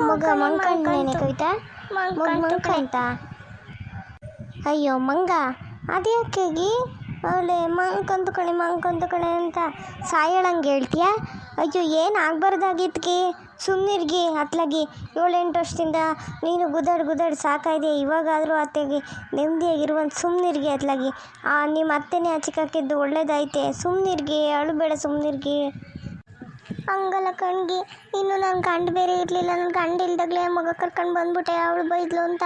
ಮಗ ಮಂಕಂಡೇನೆ ಕವಿತಾ? ಮಗ ಮಂಕಂತ ಅಯ್ಯೋ ಮಂಗ ಅದ್ಯಾಕೆಗಿ ಅವಳೆ ಮಂಕಂತು ಕಣೆ ಮಂಕಂತು ಕಣೆ ಅಂತ ಸಾಯಳಂಗೆ ಹೇಳ್ತೀಯ? ಅಯ್ಯೋ ಏನು ಆಗ್ಬಾರ್ದಾಗಿತ್ಕಿ ಸುಮ್ಮನಿರ್ಗಿ ಅತ್ಲಾಗಿ ಏಳೆಂಟು ವರ್ಷದಿಂದ ನೀನು ಗುದಾಡ್ ಗುದಾಡ್ ಸಾಕಾಯಿದೆ ಇವಾಗಾದರೂ ಅತ್ತೆಗೆ ನೆಮ್ಮದಿಯಾಗಿರುವಂತ ಸುಮ್ಮನಿರ್ಗಿ ಅತ್ಲಾಗಿ ಆ ನಿಮ್ಮ ಅತ್ತೆನೇ ಹಚ್ಚಿಕಾಕಿದ್ದು ಒಳ್ಳೇದೈತೆ ಸುಮ್ಮನಿರ್ಗಿ ಅಳುಬೇಡ ಸುಮ್ಮನಿರ್ಗಿ ಹಂಗಲ್ಲ ಕಣ್ಗಿ. ಇನ್ನು ನನ್ನ ಗಂಡ ಬೇರೆ ಇರಲಿಲ್ಲ. ನನ್ನ ಗಂಡ ಇಲ್ದಾಗಲೇ ಮಗ ಕರ್ಕೊಂಡು ಬಂದ್ಬಿಟ್ಟೆ. ಅವಳು ಬೈದ್ಲು ಅಂತ.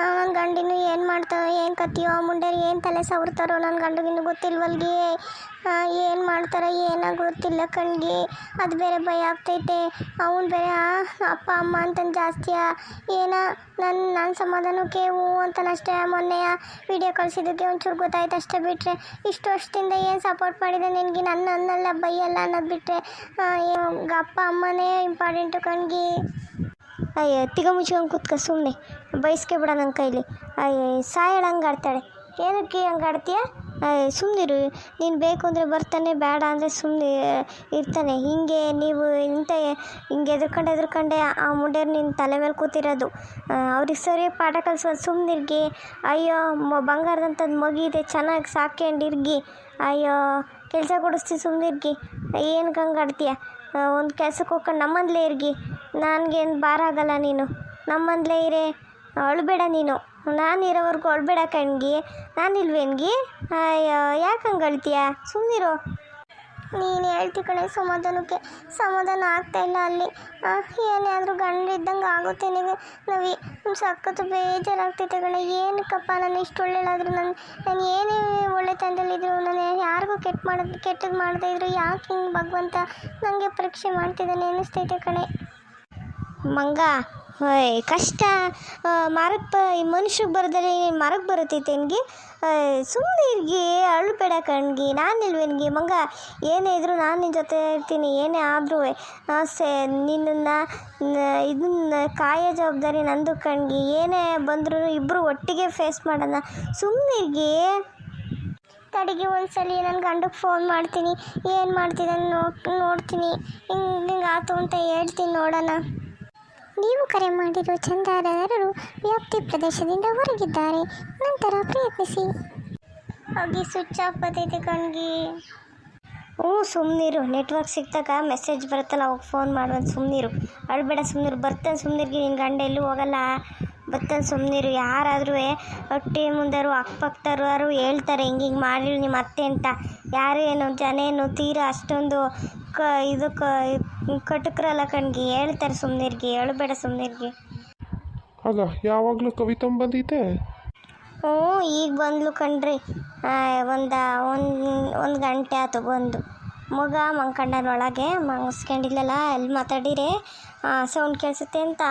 ನನ್ನ ಗಂಡಿನೂ ಏನು ಮಾಡ್ತಾರೋ ಏನು ಕತ್ತಿಯೋ ಮುಂಡೇರು ಏನು ತಲೆ ಸವರ್ತಾರೋ ನನ್ನ ಗಂಡಗಿನ್ನು ಗೊತ್ತಿಲ್ವಲ್ಗೆ. ಏನು ಮಾಡ್ತಾರೋ ಏನೋ ಗೊತ್ತಿಲ್ಲ ಕಣ್ಗಿ. ಅದು ಬೇರೆ ಭಯ ಆಗ್ತೈತೆ. ಅವನು ಬೇರೆ ಅಪ್ಪ, ಅಮ್ಮ ಅಂತಂದು ಜಾಸ್ತಿ ಏನ ನನ್ನ ನನ್ನ ಸಮಾಧಾನಕ್ಕೆ ಹ್ಞೂ ಅಂತನಷ್ಟೇ ಮೊನ್ನೆಯ ವಿಡಿಯೋ ಕಳಿಸಿದ್ದಕ್ಕೆ ಒಂಚೂರು ಗೊತ್ತಾಯ್ತು ಅಷ್ಟೇ ಬಿಟ್ಟರೆ ಇಷ್ಟು ವರ್ಷದಿಂದ ಏನು ಸಪೋರ್ಟ್ ಮಾಡಿದೆ ನಿನಗೆ? ನನ್ನ ಅನ್ನಲ್ಲ, ಬೈಯಲ್ಲ ಅನ್ನೋದು ಬಿಟ್ಟರೆ ಅಪ್ಪ ಅಮ್ಮನೇ ಇಂಪಾರ್ಟೆಂಟು ಕಣ್ಗಿ. ಅಯ್ಯ ತಿಗ ಮುಚ್ಕೊಂಡು ಕೂತ್ಕ ಸುಮ್ಮನೆ ಬಯಸ್ಕೆ ಬಿಡ ನನ್ನ ಕೈಲಿ. ಅಯ್ಯ ಸಾಯಳ ಹಂಗೆ ಆಡ್ತಾಳೆ. ಏನಕ್ಕೆ ಹಂಗೆ ಆಡ್ತೀಯ? ಸುಮ್ಮನಿರು ನೀನು ಬೇಕು ಅಂದರೆ ಬರ್ತಾನೆ, ಬೇಡ ಅಂದರೆ ಸುಮ್ಮನೆ ಇರ್ತಾನೆ. ಹಿಂಗೆ ನೀವು ಇಂಥ ಹಿಂಗೆ ಎದುರ್ಕೊಂಡು, ಎದುರ್ಕೊಂಡೆ ಆ ಮುಂಡೆಯರು ನಿನ್ನ ತಲೆ ಮೇಲೆ ಕೂತಿರೋದು. ಅವ್ರಿಗೆ ಸರಿ ಪಾಠ ಕಲಿಸೋದು ಸುಮ್ಮನಿರ್ಗಿ ಅಯ್ಯೋ, ಮ ಬಂಗಾರದಂಥದ್ದು ಮಗಿದೆ ಚೆನ್ನಾಗಿ ಸಾಕೊಂಡಿರ್ಗಿ ಅಯ್ಯೋ ಕೆಲಸ ಕೊಡಿಸ್ತೀವಿ ಸುಮ್ಮನಿರ್ಗಿ ಏನಕ್ಕೆ ಹಂಗೆ ಆಡ್ತೀಯ? ಒಂದು ಕೆಲಸಕ್ಕೆ ಹೋಗ್ಕೊಂಡು ನಮ್ಮಂದಲೇ ಇರ್ಗಿ. ನನಗೇನು ಭಾರ ಆಗಲ್ಲ ನೀನು. ನಮ್ಮಂದಲೇ ಇರೇ. ಅಳ್ಬೇಡ ನೀನು. ನಾನು ಇರೋವರೆಗೂ ಅಳ್ಬೇಡ ಕಣ್ಗಿ. ನಾನಿಲ್ವೇನ್ಗಿ? ಅಯ್ಯೋ, ಯಾಕೆ ಹಂಗೆ ಅಳ್ತೀಯ? ಸುಮ್ಮನಿರು ನೀನು ಹೇಳ್ತಿ ಕಣೆ, ಸಮಾಧಾನಕ್ಕೆ ಸಮಾಧಾನ ಆಗ್ತಾ ಇಲ್ಲ ಅಲ್ಲಿ. ಏನೇ ಆದರೂ ಗಂಡ ಇದ್ದಂಗೆ ಆಗುತ್ತೆ ನನಗೆ. ನವಿ ಸಖತ್ತು ಬೇಜಾರಾಗ್ತೈತೆ ಕಣೆ. ಏನಕ್ಕಪ್ಪ ನಾನು ಇಷ್ಟು ಒಳ್ಳೇದಾದ್ರು ನಾನು ನಾನು ಏನೇ ಒಳ್ಳೆ ಒಳ್ಳೆತನದಲ್ಲಿದ್ರು ನಾನು ಯಾರಿಗೂ ಕೆಟ್ಟ ಮಾಡೋದು ಕೆಟ್ಟದ್ದು ಮಾಡದೇ ಇದ್ರು ಯಾಕೆ ಹಿಂಗೆ ಭಗವಂತ ನನಗೆ ಪರೀಕ್ಷೆ ಮಾಡ್ತಿದ್ದಾನೆ ಅನ್ನಿಸ್ತೈತೆ ಕಣೆ. ಮಂಗ ಓಯ್ ಕಷ್ಟ ಮಾರಕ್ಕೆ ಬ ಮನುಷ್ಯಗೆ ಬರೋದ್ರೆ ಮರಕ್ಕೆ ಬರುತ್ತೈತೆ ನಿನಗೆ? ಸುಮ್ಮನೆ ಇರ್ಗಿ ಅಳ್ಬೇಡ ಕಣ್ಗಿ ನಾನಿಲ್ವೇನ್ಗಿ ಮಂಗ, ಏನೇ ಇದ್ರೂ ನಾನು ನಿನ್ನ ಜೊತೆ ಇರ್ತೀನಿ, ಏನೇ ಆದ್ರೂ ಸೆ ನಿನ್ನನ್ನು ಇದನ್ನ ಕಾಯ ಜವಾಬ್ದಾರಿ ನಂದು ಕಣ್ಗಿ, ಏನೇ ಬಂದರೂ ಇಬ್ಬರು ಒಟ್ಟಿಗೆ ಫೇಸ್ ಮಾಡೋಣ. ಸುಮ್ಮನೆ ಇರ್ಗಿ. ತಡಿಗೆ ಒಂದ್ಸಲಿ ನನ್ನ ಗಂಡಕ್ಕೆ ಫೋನ್ ಮಾಡ್ತೀನಿ, ಏನು ಮಾಡ್ತಿದ್ದಾನೆ ನೋಡ್ತೀನಿ, ಹಿಂಗೆ ಹಿಂಗೆ ಆಯ್ತು ಅಂತ ಹೇಳ್ತೀನಿ ನೋಡೋಣ. ನೀವು ಕರೆ ಮಾಡಿರುವ ಚಂದಾದಾರರು ವ್ಯಾಪ್ತಿ ಪ್ರದೇಶದಿಂದ ಹೊರಗಿದ್ದಾರೆ. ನಂತರ ಪ್ರಯತ್ನಿಸಿ. ಹಾಗೆ ಸ್ವಿಚ್ ಆಫ್ ಬರ್ತೈತೆ ಕಣ್ಗಿ. ಹ್ಞೂ ಸುಮ್ಮನಿರು ನೆಟ್ವರ್ಕ್ ಸಿಕ್ತಾಗ ಮೆಸೇಜ್ ಬರುತ್ತಲ್ಲ ಅವಾಗ ಫೋನ್ ಮಾಡುವಂತ ಸುಮ್ಮನಿರು ಅಳ್ಬೇಡ ಸುಮ್ಮನಿರು ಬರ್ತಾನೆ ಸುಮ್ಮನಿರ್ಗಿ ನಿನ್ನ ಗಂಡ ಎಲ್ಲೂ ಹೋಗಲ್ಲ. ಬರ್ತಾನೆ ಸುಮ್ಮನಿರು ಯಾರಾದ್ರೂ ಹೊಟ್ಟೆ ಮುಂದರು ಅಕ್ಕಪಕ್ಕದವರು ಹೇಳ್ತಾರೆ ಹಿಂಗೆ ಹಿಂಗೆ ಮಾಡಿರು ನಿಮ್ಮ ಅತ್ತೆ ಅಂತ. ಯಾರು ಏನು ಜನ ಏನು ತೀರಾ ಅಷ್ಟೊಂದು ಕ ಇದು ಕ ಕಟುಕ್ರಲ್ಲ ಕಣ್ಗೆ ಹೇಳ್ತಾರೆ ಸುಮ್ಮನಿರ್ಗಿ ಹೇಳಬೇಡ ಸುಮ್ಮನಿರ್ಗಿ ಅಲ್ಲ ಯಾವಾಗಲೂ ಕವಿತಂ ಬಂದಿದ್ದೆ ಹ್ಞೂ ಈಗ ಬಂದ್ಲು ಕಣ್ರಿ. ಒಂದು ಒಂದು ಒಂದು ಗಂಟೆ ಆಯ್ತು ಬಂದು. ಮಗ ಮಂಕಂಡನೊಳಗೆ ಮಂಗಿಸ್ಕೊಂಡಿಲ್ಲಲ್ಲ ಅಲ್ಲಿ ಮಾತಾಡಿರಿ? ಸೌಂಡ್ ಕೇಳಿಸುತ್ತೆ ಅಂತ.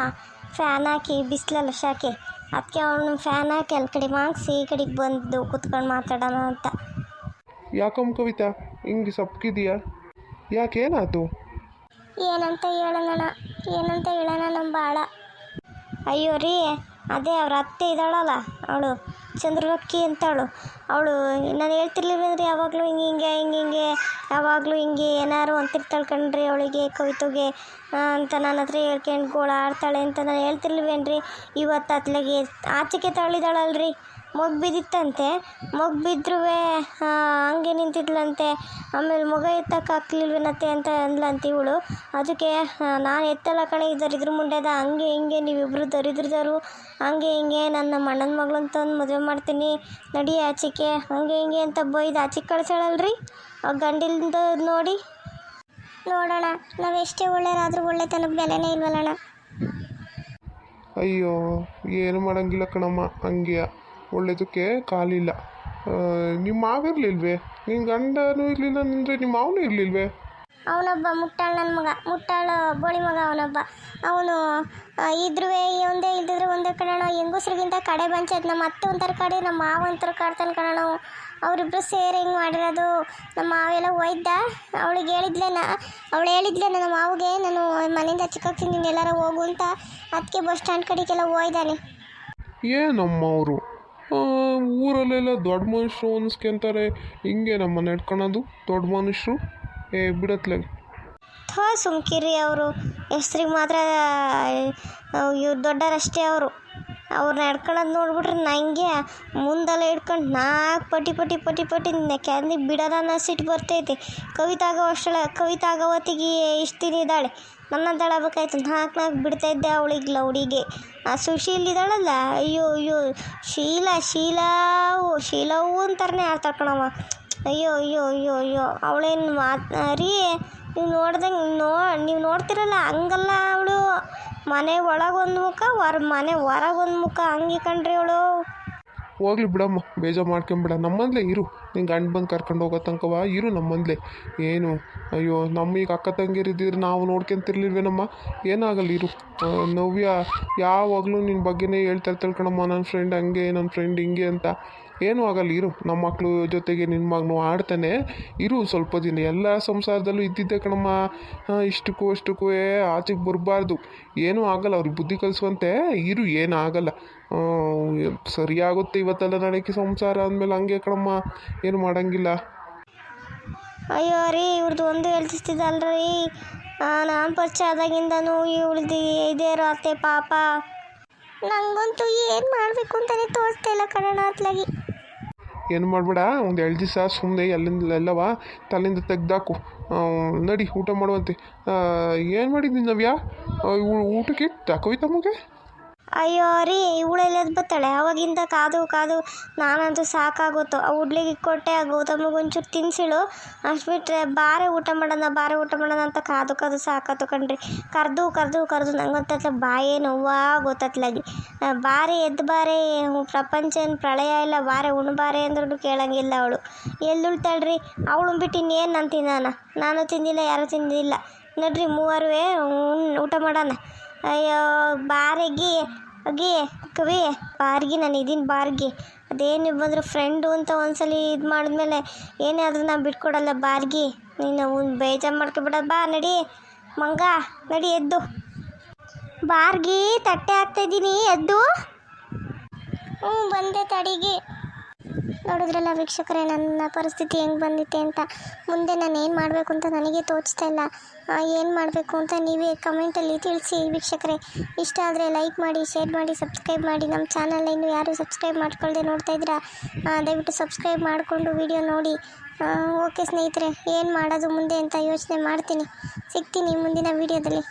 ಫ್ಯಾನ್ ಹಾಕಿ ಬಿಸಿಲಲ್ಲ ಶಾಕೆ ಅದಕ್ಕೆ ಅವನು ಫ್ಯಾನ್ ಹಾಕಿ ಅಲ್ಲಿ ಕಡೆ ಮಾಗಿಸಿ ಈ ಕಡೆಗೆ ಬಂದು ಕುತ್ಕೊಂಡು ಮಾತಾಡೋಣ ಅಂತ. ಯಾಕಮ್ಮ ಕವಿತಾ ಹಿಂಗೆ ಸಪ್ಕಿದೀಯಾ? ಯಾಕೇನಾಯ್ತು ಏನಂತ ಹೇಳೋಣ ಏನಂತ ಹೇಳೋಣ ನಮ್ಮ ಬಾಳ. ಅಯ್ಯೋ ರೀ, ಅದೇ ಅವ್ರ ಅತ್ತೆ ಇದ್ದಾಳಲ್ಲ, ಅವಳು ಚಂದ್ರಲಕ್ಕಿ ಅಂತಾಳು. ಅವಳು, ನಾನು ಹೇಳ್ತಿರ್ಲಿಲ್ಲಂದ್ರೆ ಯಾವಾಗಲೂ ಹಿಂಗೆ ಹಿಂಗೆ ಹಿಂಗೆ ಹಿಂಗೆ, ಯಾವಾಗಲೂ ಹಿಂಗೆ ಏನಾರು ಅಂತಿರ್ತಾಳೆ ಕಣ್ರಿ ಅವಳಿಗೆ, ಕವಿತೆಗೆ ಅಂತ ನನ್ನ ಹತ್ರ ಹೇಳ್ಕೊಂಡು ಗೋಳ ಆಡ್ತಾಳೆ ಅಂತ ನಾನು ಹೇಳ್ತಿರ್ಲಿವೇನ್ರಿ ಇವತ್ತು ಅತ್ಲಾಗೆ ಆಚೆಗೆ ತಳಿದಾಳಲ್ರಿ ಮಗು ಬಿದ್ದಿತ್ತಂತೆ. ಮಗು ಬಿದ್ರುವೆ ಹಂಗೆ ನಿಂತಿದ್ಲಂತೆ. ಆಮೇಲೆ ಮಗ ಎತ್ತಕ್ಕೆ ಹಾಕ್ಲಿಲ್ವೇನತ್ತೆ ಅಂತ ಅಂದ್ಲಂತೆ ಇವಳು. ಅದಕ್ಕೆ ನಾನು ಎತ್ತಲ್ಲ ಕಣೆ ದರಿದ್ರ ಮುಂಡೆದ. ಹಂಗೆ, ಹಿಂಗೆ ನೀವಿಬ್ಬರು ದರಿದ್ರದವರು. ಹಂಗೆ, ಹಿಂಗೆ, ನನ್ನ ಮಣ್ಣನ ತಂದು ಮದುವೆ ಮಾಡ್ತೀನಿ. ನಡಿ ಆಚೆಗೆ. ಹಂಗೆ, ಹಿಂಗೆ ಅಂತ ಬೈದು ಆಚೆಗೆ ಕಳ್ಸಾಳಲ್ರಿ ಆ ಗಂಡಿಲ್ದ ನೋಡಿ. ನೋಡೋಣ, ನಾವು ಎಷ್ಟೇ ಒಳ್ಳೆಯರಾದ್ರೂ ಒಳ್ಳೆತನಕ್ಕೆ ಬೆಲೆನೇ ಇಲ್ವಲ್ಲಣ್ಣ. ಅಯ್ಯೋ, ಏನು ಮಾಡಂಗಿಲ್ಲ ಕಣಮ್ಮ, ಹಂಗೆ. ಒಳ್ಳೇದಕ್ಕೆ ಕಾಲಿಲ್ಲ. ನಿಮ್ಮ ನಿಮ್ಮ ಮಾವಿರ್ಲಿಲ್ವೇ ನಿನ್ನ ಗಂಡನೂ ಇರಲಿಲ್ಲ ಅಂದರೆ ನಿಮ್ಮ ಮಾವನೂ ಇರಲಿಲ್ವೇ? ಅವನೊಬ್ಬ ಮುಟ್ಟಾಳ ನನ್ನ ಮಗ. ಮುಟ್ಟಾಳ ಬೋಳಿ ಮಗ ಅವನೊಬ್ಬ. ಅವನು ಇದ್ರೂ ಒಂದೇ ಇಲ್ದಿದ್ರೆ ಒಂದೇ ಕಣಣ ಹೆಂಗಸ್ರಿಗಿಂತ ಕಡೆ ಬಂಚದ್ ನಮ್ಮ ಅತ್ತೆ ಒಂಥರ ಕಡೆ ನಮ್ಮ ಮಾವ ಒಂಥರ ಕಾಡ್ತಾನೆ ಕಣಣ ಅವರಿಬ್ಬರು ಸೇರಿ ಹೆಂಗೆ ಮಾಡಿರೋದು? ನಮ್ಮ ಮಾವೆಲ್ಲ ಒಯ್ದ ಅವಳಿಗೆ ಹೇಳಿದ್ಲೇನ ಅವಳು ಹೇಳಿದ್ಲೆ ನನ್ನ ಮಾವಿಗೆ ನಾನು ಮನೆಯಿಂದ ನೀನು ಎಲ್ಲಾರ ಹೋಗು ಅಂತ ಅದಕ್ಕೆ ಬಸ್ ಸ್ಟ್ಯಾಂಡ್ ಕಡೆಗೆಲ್ಲ ಹೋಯ್ದಾನೆ ಏನಮ್ಮ ಅವರು ಊರಲ್ಲೆಲ್ಲ ದೊಡ್ಡ ಮನುಷ್ಯರು ಅನ್ಸ್ಕೊಂತಾರೆ ಹಿಂಗೆ ನಮ್ಮ ನಡ್ಕೊಳೋದು ದೊಡ್ಡ ಮನುಷ್ಯರು ಏ, ಬಿಡತ್ಲೆ. ಥೋ, ಸುಮ್ಕಿರಿ ಅವರು. ಹೆಸ್ರಿಗೆ ಮಾತ್ರ ಇವ್ರು ದೊಡ್ಡರಷ್ಟೇ ಅವರು. ಅವ್ರು ನಡ್ಕೊಳ್ಳೋದು ನೋಡ್ಬಿಟ್ರೆ ನನಗೆ ಮುಂದೆಲ್ಲ ಹಿಡ್ಕೊಂಡು ನಾಲ್ಕು ಪಟಿ ಪಟಿ ಪಟಿ ಪಟಿ ಕೆಂದಿ ಬಿಡೋದ ಅನ್ನೋ ಸಿಟ್ಟು ಬರ್ತೈತಿ. ಕವಿತಾಗ ಅಷ್ಟಳ ಕವಿತಾಗ ಹೊತ್ತಿಗೆ ಇಷ್ಟು ದಿನ ಇದ್ದಾಳೆ ಬೇಕಾಯ್ತು ನಾಲ್ಕು ನಾಲ್ಕು ಬಿಡ್ತಾ ಇದ್ದೆ ಅವಳಿಗೆ ಲೌಡಿಗೆ ಆ ಸುಶೀಲ್ ಇದ್ದಾಳಲ್ಲ? ಅಯ್ಯೋ ಅಯ್ಯೋ. ಶೀಲಾ ಓ ಶೀಲವು ಅಂತಾರನೇ ಆಡ್ತಾಳೆ ಕಣವ ಅಯ್ಯೋ ಅಯ್ಯೋ ಅಯ್ಯೋ ಅಯ್ಯೋ. ಅವಳೇನು ಮಾತ್ ರೀ ನೀವು ನೋಡ್ದಂಗೆ ನೋ, ನೀವು ನೋಡ್ತಿರಲ್ಲ, ಹಂಗಲ್ಲ ಅವಳು. ಮನೆ ಒಳಗೊಂದು ಮುಖ ಹೊರ ಮನೆ ಹೊರಗೊಂದು ಮುಖ, ಹಂಗೆ ಕಣ್ರಿ ಅವಳು. ಹೋಗ್ಲಿ ಬಿಡಮ್ಮ, ಬೇಜಾರು ಮಾಡ್ಕೊಂಬಿಡ ನಮ್ಮಂದ್ಲೇ ಇರು. ನಿಂಗೆ ಗಂಡು ಬಂದು ಕರ್ಕೊಂಡು ಹೋಗೋ ತನಕವ ಇರು ನಮ್ಮಂದ್ಲೇ ಏನು? ಅಯ್ಯೋ, ನಮ್ಮ ಈಗ ಅಕ್ಕ ತಂಗಿರಿದ್ದೀರಿ, ನಾವು ನೋಡ್ಕೊಂತಿರ್ಲಿಲ್ವೇನಮ್ಮ? ಏನಾಗಲ್ಲ ಇರು. ನವ್ಯ ಯಾವಾಗಲೂ ನಿನ್ನ ಬಗ್ಗೆನೇ ಹೇಳ್ತಾ ಇರ್ತಾಳೆ ಕಣಮ್ಮ. ನನ್ನ ಫ್ರೆಂಡ್ ಹಂಗೆ ನನ್ನ ಫ್ರೆಂಡ್ ಹಿಂಗೆ ಅಂತ. ಏನೂ ಆಗಲ್ಲ, ಇರು. ನಮ್ಮ ಮಕ್ಕಳು ಜೊತೆಗೆ ನಿನ್ನ ಮಗನು ಆಡ್ತಾನೆ, ಇರು ಸ್ವಲ್ಪ ದಿನ. ಎಲ್ಲ ಸಂಸಾರದಲ್ಲೂ ಇದ್ದಿದ್ದೆ ಕಣಮ್ಮ. ಇಷ್ಟಕ್ಕೂ ಅಷ್ಟಕ್ಕೂ ಆಚೆಗೆ ಬರಬಾರ್ದು. ಏನೂ ಆಗಲ್ಲ, ಅವ್ರಿಗೆ ಬುದ್ಧಿ ಕಲಿಸುವಂತೆ. ಇರು, ಏನೂ ಆಗಲ್ಲ. ಸರಿಯಾಗುತ್ತೆ ಇವತ್ತೆಲ್ಲ ನಾಳೆಗೆ ಸಂಸಾರ ಅಂದಮೇಲೆ ಹಂಗೆ ಕಣಮ್ಮ. ಏನು ಮಾಡೋಂಗಿಲ್ಲ. ಅಯ್ಯೋ ರೀ ಇವ್ರದ್ದು ಒಂದು ಹೇಳ್ತಿಸ್ತಿದ್ದಲ್ರಿ. ನಾನು ಪರಿಚಯ ಆದಾಗಿಂದನೂ ಇವಳ್ದು ಇದೇ ಇರೋ ಪಾಪ. ನಂಗಂತೂ ಏನು ಮಾಡಬೇಕು ಅಂತಲೇ ತೋರಿಸ್ತಾ ಇಲ್ಲ ಕನ್ನಡ ಅತ್ಲಾಗಿ. ಏನು ಮಾಡಬೇಡ, ಒಂದು ಎರಡು ದಿವಸ ಸುಮ್ಮನೆ ಎಲ್ಲಿಂದ ಎಲ್ಲವ ತಲೆಯಿಂದ ತೆಗ್ದಾಕು. ನಡಿ ಊಟ ಮಾಡುವಂತೆ. ಏನು ಮಾಡಿದ್ದೀನಿ ನವ್ಯಾ? ಊಟಕ್ಕೆ ತಕೋಯ್ತಮ್ಮಗೆ ಅಯ್ಯೋ ರೀ ಇವಳೆಲ್ಲ ಎದ್ದು ಬರ್ತಾಳೆ ಅವಾಗಿಂದ ಕಾದು ಕಾದು ನಾನಂತೂ ಸಾಕಾಗೋತು. ಆ ಹುಡ್ಲಿಗೆ ಕೊಟ್ಟೆ, ಆ ಗೌತಮಿಗೆ ಒಂಚೂರು ತಿನ್ಸಿಳು. ಅಷ್ಟು ಬಿಟ್ಟರೆ ಬಾರೆ ಊಟ ಮಾಡೋಣ, ಬಾರೆ ಊಟ ಮಾಡೋಣ ಅಂತ ಕಾದು ಕಾದು ಸಾಕತ್ತು ಕಣ್ರಿ. ಕರೆದು ಕರೆದು ಕರೆದು ನಂಗಂತತ್ಲ ಬಾಯೇ ನೋವಾ ಗೊತ್ತತ್ಲಾಗಿ ಬಾರೆ ಎದ್ದು ಬಾರೆ ಪ್ರಪಂಚ ಏನು ಪ್ರಳಯ ಇಲ್ಲ, ಬಾರೆ ಉಣ್ಬಾರೆ ಅಂದ್ರೂ ಕೇಳಂಗಿಲ್ಲ ಅವಳು. ಎಲ್ಲಿ ಅವಳು ಬಿಟ್ಟು ಇನ್ನೇನು ನಾನು ತಿನ್ನಾನ? ನಾನು ತಿಂದಿಲ್ಲ, ಯಾರೂ ತಿಂದಿಲ್ಲ. ನೋಡ್ರಿ ಮೂವರುವೆ ಉಣ್- ಊಟ ಮಾಡೋಣ. ಅಯ್ಯೋ, ಬಾರಿಗೆ ಅಗಿ ಕವಿ, ಬಾರ್ಗಿ, ನಾನು ಇದೀನಿ ಬಾರ್ಗಿ. ಅದೇನು ಬಂದರೂ ಫ್ರೆಂಡು ಅಂತ ಒಂದ್ಸಲಿ ಇದು ಮಾಡಿದ್ಮೇಲೆ ಏನೇ ಆದರೂ ನಾನು ಬಿಟ್ಕೊಡಲ್ಲ ಬಾರ್ಗಿ. ನೀನು ಒಂದು ಬೇಜಾರು ಮಾಡ್ಕೊಬಿಡ, ಬಾ, ನಡಿ. ಮಂಗ, ನಡಿ, ಎದ್ದು. ಬಾರ್ಗಿ, ತಟ್ಟೆ ಹಾಕ್ತಾಯಿದ್ದೀನಿ ಎದ್ದು. ಹ್ಞೂ ಬಂದೆ ತಡಿಗೆ. ನೋಡಿದ್ರಲ್ಲ ವೀಕ್ಷಕರೇ, ನನ್ನ ಪರಿಸ್ಥಿತಿ ಹೆಂಗೆ ಬಂದಿದೆ ಅಂತ. ಮುಂದೆ ನಾನು ಏನು ಮಾಡಬೇಕು ಅಂತ ನನಗೆ ತೋಚ್ತಾ ಇಲ್ಲ. ಏನು ಮಾಡಬೇಕು ಅಂತ ನೀವೇ ಕಮೆಂಟಲ್ಲಿ ತಿಳಿಸಿ ವೀಕ್ಷಕರೇ. ಇಷ್ಟ ಆದರೆ ಲೈಕ್ ಮಾಡಿ ಶೇರ್ ಮಾಡಿ ಸಬ್ಸ್ಕ್ರೈಬ್ ಮಾಡಿ. ನಮ್ಮ ಚಾನಲ್ ಇನ್ನು ಯಾರು ಸಬ್ಸ್ಕ್ರೈಬ್ ಮಾಡ್ಕೊಳ್ಳದೆ ನೋಡ್ತಾ ಇದ್ದೀರಾ ದಯವಿಟ್ಟು ಸಬ್ಸ್ಕ್ರೈಬ್ ಮಾಡಿಕೊಂಡು ವಿಡಿಯೋ ನೋಡಿ. ಓಕೆ ಸ್ನೇಹಿತರೆ, ಏನು ಮಾಡೋದು ಮುಂದೆ ಅಂತ ಯೋಚನೆ ಮಾಡ್ತೀನಿ. ಸಿಗ್ತೀನಿ ಮುಂದಿನ ವಿಡಿಯೋದಲ್ಲಿ